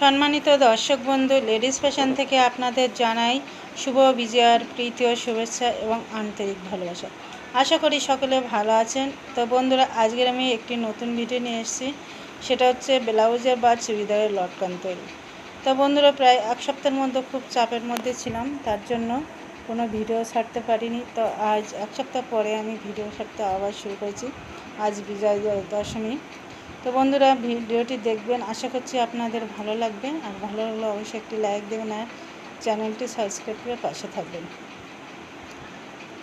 সম্মানিত দর্শক বন্ধু, লেডিস ফ্যাশন থেকে আপনাদের জানাই শুভ বিজয়ার প্রীতি ও শুভেচ্ছা এবং আন্তরিক ভালোবাসা। আশা করি সকলে ভালো আছেন। তো বন্ধুরা, আজকের আমি একটি নতুন ভিডিও নিয়ে এসেছি। সেটা হচ্ছে ব্লাউজের বা চুড়িদারের লটকান তৈরি। তো বন্ধুরা, প্রায় এক সপ্তাহের মধ্যে খুব চাপের মধ্যে ছিলাম, তার জন্য কোনো ভিডিও ছাড়তে পারিনি। তো আজ এক সপ্তাহ পরে আমি ভিডিও ছাড়তে আবার শুরু করেছি। আজ বিজয় দশমী। তো বন্ধুরা ভিডিওটি দেখবেন। আশা করছি আপনাদের ভালো লাগবে। আর ভালো লাগলে অবশ্যই একটি লাইক দেবেন আর চ্যানেলটি সাবস্ক্রাইব করে পাশে থাকবেন।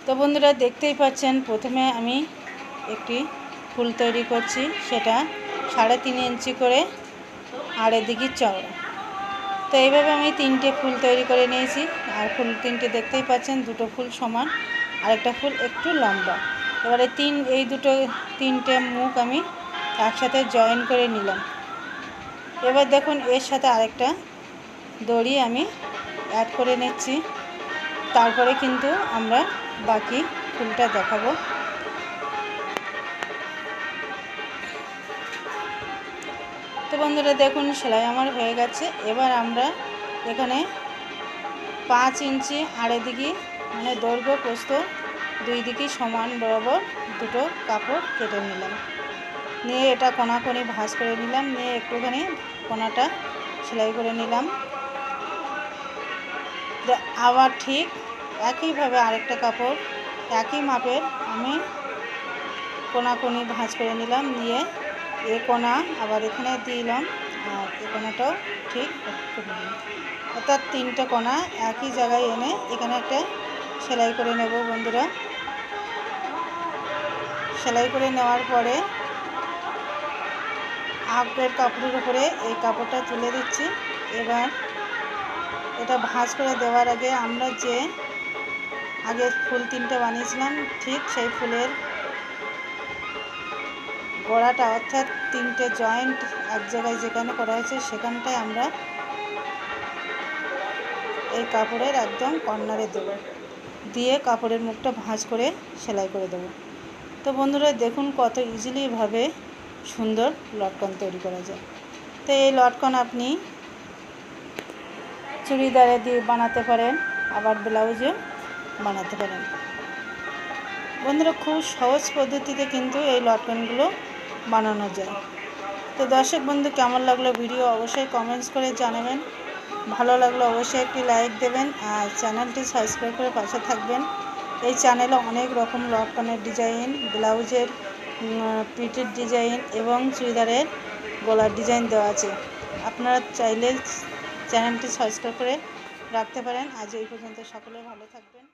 তো বন্ধুরা দেখতেই পাচ্ছেন, প্রথমে আমি একটি ফুল তৈরি করছি। সেটা সাড়ে তিন ইঞ্চি করে আর এদিকে চওড়া। তো এইভাবে আমি তিনটে ফুল তৈরি করে নিয়েছি। আর ফুল তিনটে দেখতেই পাচ্ছেন, দুটো ফুল সমান। আর একটা ফুল একটু লম্বা। এবারে তিন, এই দুটো তিনটে মুখ আমি একসাথে জয়েন করে নিলাম। এবার দেখুন, এর সাথে আরেকটা দড়ি আমি অ্যাড করে নিচ্ছি। তারপরে কিন্তু আমরা বাকি ফুলটা দেখাবো। তো বন্ধুরা, দেখুন, সেলাই আমার হয়ে গেছে। এবার আমরা এখানে পাঁচ ইঞ্চি আড়ে দিকে মানে দৈর্ঘ্য প্রস্থ দুই দিকে সমান বরাবর দুটো কাপড় কেটে নিলাম। নিয়ে এটা কোনাকোনি ভাঁজ করে নিলাম, নিয়ে একটুখানি কোনাটা সেলাই করে নিলাম। আবার ঠিক একইভাবে আরেকটা কাপড়, একই মাপের আমি কোনাকুনি ভাঁজ করে নিলাম, নিয়ে এ কোনা আবার এখানে দিলাম আর এ কোনাটাও ঠিক অর্থাৎ তিনটে কোনা একই জায়গায় এনে এখানে একটা সেলাই করে নেব বন্ধুরা। সেলাই করে নেওয়ার পরে আগের কাপড়ের উপরে এই কাপড়টা তুলে দিচ্ছি। এবার এটা ভাঁজ করে দেওয়ার আগে আমরা যে আগে ফুল তিনটে বানিয়েছিলাম, ঠিক সেই ফুলের গোড়াটা অর্থাৎ তিনটে জয়েন্ট এক জায়গায় যেখানে করা হয়েছে, সেখানটায় আমরা এই কাপড়ের একদম কর্নারে দেবো। দিয়ে কাপড়ের মুখটা ভাঁজ করে সেলাই করে দেবো। তো বন্ধুরা, দেখুন কত ইজিলিভাবে সুন্দর লটকন তৈরি করা যায়। তো এই লটকন আপনি চুড়িদারে দিয়ে বানাতে পারেন, আবার ব্লাউজে বানাতে পারেন। বন্ধুরা, খুব সহজ পদ্ধতিতে কিন্তু এই লটকনগুলো বানানো যায়। তো দর্শক বন্ধু, কেমন লাগল ভিডিও অবশ্যই কমেন্টস করে জানাবেন। ভালো লাগল অবশ্যই একটি লাইক দেবেন আর চ্যানেলটি সাবস্ক্রাইব করে পাশে থাকবেন। এই চ্যানেলে অনেক রকম লটকনের ডিজাইন ব্লাউজের পিটের ডিজাইন এবং চুড়িদারের গলার ডিজাইন দেওয়া আছে। আপনারা চাইলে চ্যানেলটি সাবস্ক্রাইব করে রাখতে পারেন। আজ এই পর্যন্ত সকলে ভালো থাকবেন।